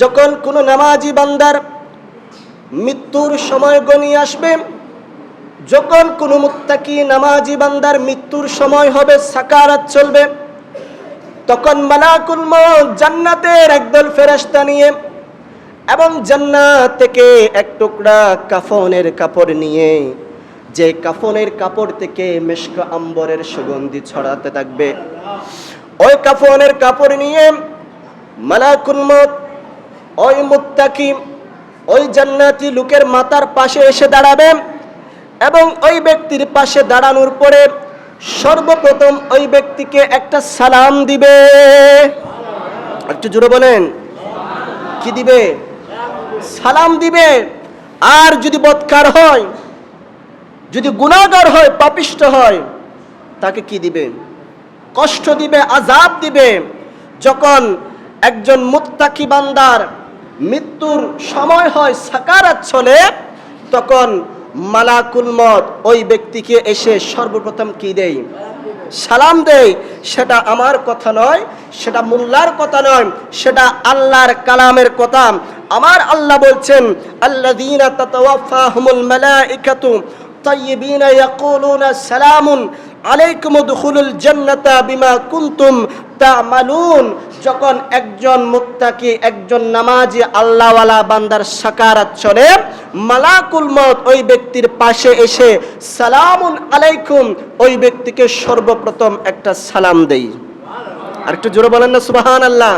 যখন কোনো নামাজি বান্দার মৃত্যুর সময় গণিয়ে আসবে, যখন কোনো মুত্তাকি নামাজি বান্দার মৃত্যুর সময় হবে, সাকারাত চলবে, তখন মালাকুল জান্নাতের একদল ফেরাস্তা নিয়ে এবং জান্নাত থেকে এক টুকরা কাফনের কাপড় নিয়ে, যে কাফনের কাপড় থেকে মেশক আম্বরের সুগন্ধি ছড়াতে থাকবে। ওই কাফনের কাপড় নিয়ে মালাকুল মউত ওই মুত্তাকি, ওই জান্নাতি লোকের মাথার পাশে এসে দাঁড়াবে এবং ওই ব্যক্তির পাশে দাঁড়ানোর পরে সর্বপ্রথম ওই ব্যক্তিকে একটা সালাম দিবে। একটু জোরে বলেন। কি দিবে? সালাম দিবে। আর যদি বৎকার হয়, যদি গুণাগার হয়, পাপিষ্ট হয়, তাকে কি দিবে? কষ্ট দিবে আজাব দিবে। যখন একজন মুত্তাকি বান্দার মৃত্যুর সময় হয় সাকারাত চলে, তখন মালাকুল মত ওই ব্যক্তিকে এসে সর্বপ্রথম কি দেই সালাম দেই সেটা আমার কথা নয়, সেটা মোল্লার কথা নয়, সেটা আল্লাহর কালামের কথা। আমার আল্লাহ বলছেন, আল্লাযীনা তাতাওয়াফাহুমুল মালাইকাতু তাইয়্যিবিনা ইয়াকুলুনা সালামুন আলাইকুম উদখুলুল জান্নাতা বিমা কুনতুম তা'মালুন। যখন একজন মুক্তাকি একজন নামাজি, আল্লাহওয়ালা বান্দার সাকারাত চলে মালাকুল মত ওই ব্যক্তির পাশে এসে সালামুন আলাইকুম, ওই ব্যক্তিকে সর্বপ্রথম একটা সালাম দেই। আর একটু জোরে বলেন না সুবাহান আল্লাহ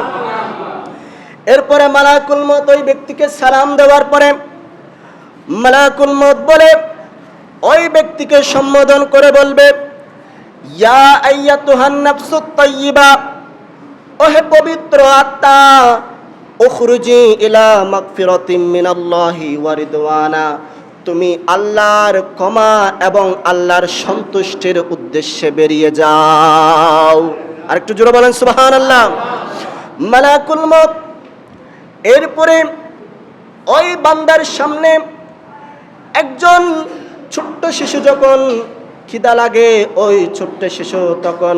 এরপরে মালাকুল মত ওই ব্যক্তিকে সালাম দেওয়ার পরে মালাকুল মত বলে, ওই ব্যক্তিকে সম্বোধন করে বলবে, ইয়া আইয়াতুহান নাফসুত তাইয়্যিবা। ওহে পবিত্র আত্মা, উখরুজি ইলা মাগফিরাতিম মিনাল্লাহি ওয়া রিদওয়ানা। তুমি আল্লাহর ক্ষমা এবং আল্লাহর সন্তুষ্টির উদ্দেশ্যে বেরিয়ে যাও। আর একটু জোরে বলেন, সুবহানাল্লাহ। মালাকুল মত এরপরে ওই বান্দার সামনে একজন ছোট্ট শিশু যখন খিদা লাগে, ওই ছোট্ট শিশু তখন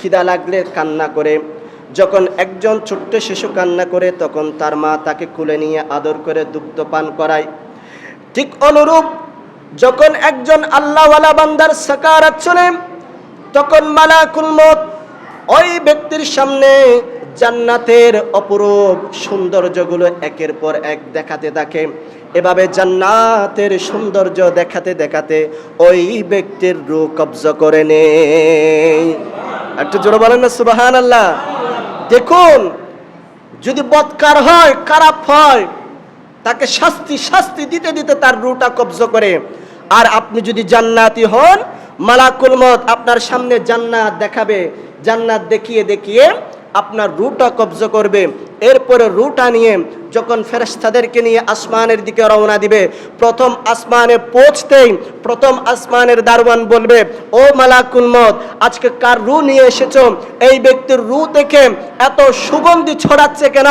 খিদা লাগলে কান্না করে। যখন একজন ছোট্ট শিশু কান্না করে, তখন তার মা তাকে কুলে নিয়ে আদর করে দুগ্ধ পান করায়। ঠিক অনুরূপ যখন একজন আল্লাহওয়ালা বান্দার সাকারাত চলে তখন মালাকুল মত ওই ব্যক্তির সামনে জান্নাতের অপরূপ সৌন্দর্যগুলো একের পর এক দেখাতে থাকে। এভাবে জান্নাতের সৌন্দর্য দেখাতে দেখাতে ওই ব্যক্তির রু কবজ করে নে একটু জোরে বলেন না সুবাহান আল্লাহ দেখুন, যদি বৎকার হয়, খারাপ হয়, তাকে শাস্তি শাস্তি দিতে দিতে তার রুটা কবজ করে। আর আপনি যদি জান্নাতি হন, মালাকুল মত আপনার সামনে জান্নাত দেখাবে, জান্নাত দেখিয়ে দেখিয়ে আপনার রুটা কবজ করবে। এরপরে রুটা নিয়ে যখন ফেরেশতাদেরকে নিয়ে আসমানের দিকে রওনা দিবে, প্রথম আসমানে পৌঁছতেই প্রথম আসমানের দারওয়ান বলবে, ও মালাকুল মত আজকে কার রু নিয়ে এসেছ? এই ব্যক্তির রু দেখে এত সুগন্ধি ছড়াচ্ছে কেন?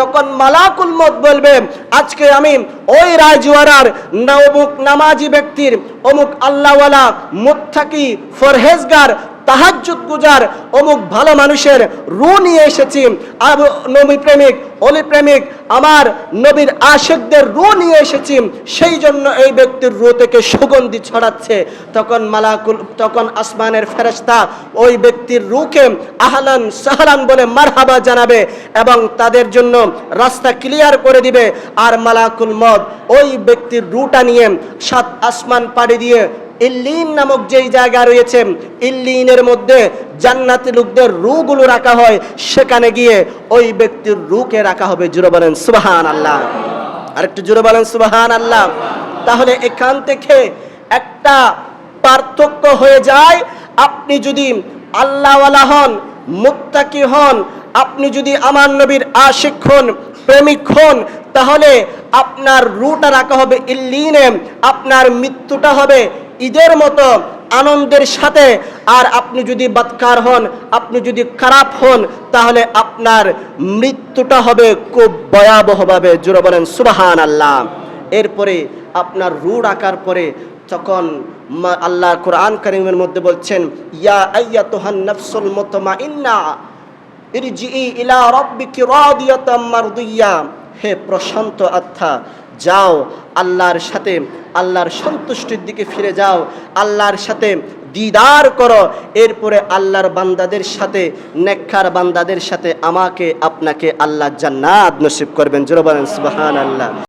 তখন মালাকুল মত বলবে, আজকে আমি ওই রাজওয়ারার না অমুক নামাজি ব্যক্তির অমুক আল্লাহওয়ালা মুত্তাকি ফরহেজগার তাহাজ্জুদ গুজার অমুক ভালো মানুষের রু নিয়ে এসেছি। নবী প্রেমিক, অলি প্রেমিক, আমার নবীর আশেকদের রু নিয়ে এসেছি। সেই জন্য এই ব্যক্তির রু থেকে সুগন্ধি ছড়াচ্ছে। তখন মালাকুল, তখন আসমানের ফেরেশতা ওই ব্যক্তির রুকে আহলান সাহলান বলে মারহাবা জানাবে এবং তাদের জন্য রাস্তা ক্লিয়ার করে দিবে। আর মালাকুল মদ ওই ব্যক্তির রুটা নিয়ে সাত আসমান পাড়ি দিয়ে ইল্লিন নামক যেই জায়গা রয়েছে, ইল্লিনের মধ্যে জান্নাতি লোকদের রুগুলো রাখা হয়, সেখানে গিয়ে ওই ব্যক্তির রুকে রাখা হবে। জুড়ে বলেন সুবাহান আল্লাহ আরেকটু জুড়ে বলেন সুবাহান আল্লাহ তাহলে এখান থেকে একটা পার্থক্য হয়ে যায়, আপনি যদি আল্লাহওয়ালা হন, মুত্তাকি হন, আপনি যদি আমার নবীর আশিক হন, প্রেমিক হন, তাহলে আপনার রুটা রাখা হবে ইল্লিনে, আপনার মৃত্যুটা হবে ঈদের মতো আনন্দের সাথে আর আপনি যদি বাৎকার হন, আপনি যদি খারাপ হন, তাহলে আপনার মৃত্যুটা হবে খুব ভয়াবহভাবে। জোরে বলেন সুবাহান আল্লাহ এরপরে আপনার রু রাখার পরে তখন আল্লাহ কোরআন করিমের মধ্যে বলছেন, ইয়া আইয়া তোহান নফসুল মতমা ইন্না ইরজিই ইলা রাব্বিকি রাদিয়াতাম মারদিয়া হে প্রশান্ত আত্মা, যাও আল্লাহর সাথে, আল্লাহর সন্তুষ্টির দিকে ফিরে যাও, আল্লাহর সাথে দিদার করো। এরপরে আল্লাহর বান্দাদের সাথে, নেককার বান্দাদের সাথে আমাকে, আপনাকে আল্লাহ জান্নাত নসিব করবেন। জোরবান সুবাহান সুবহানাল্লাহ।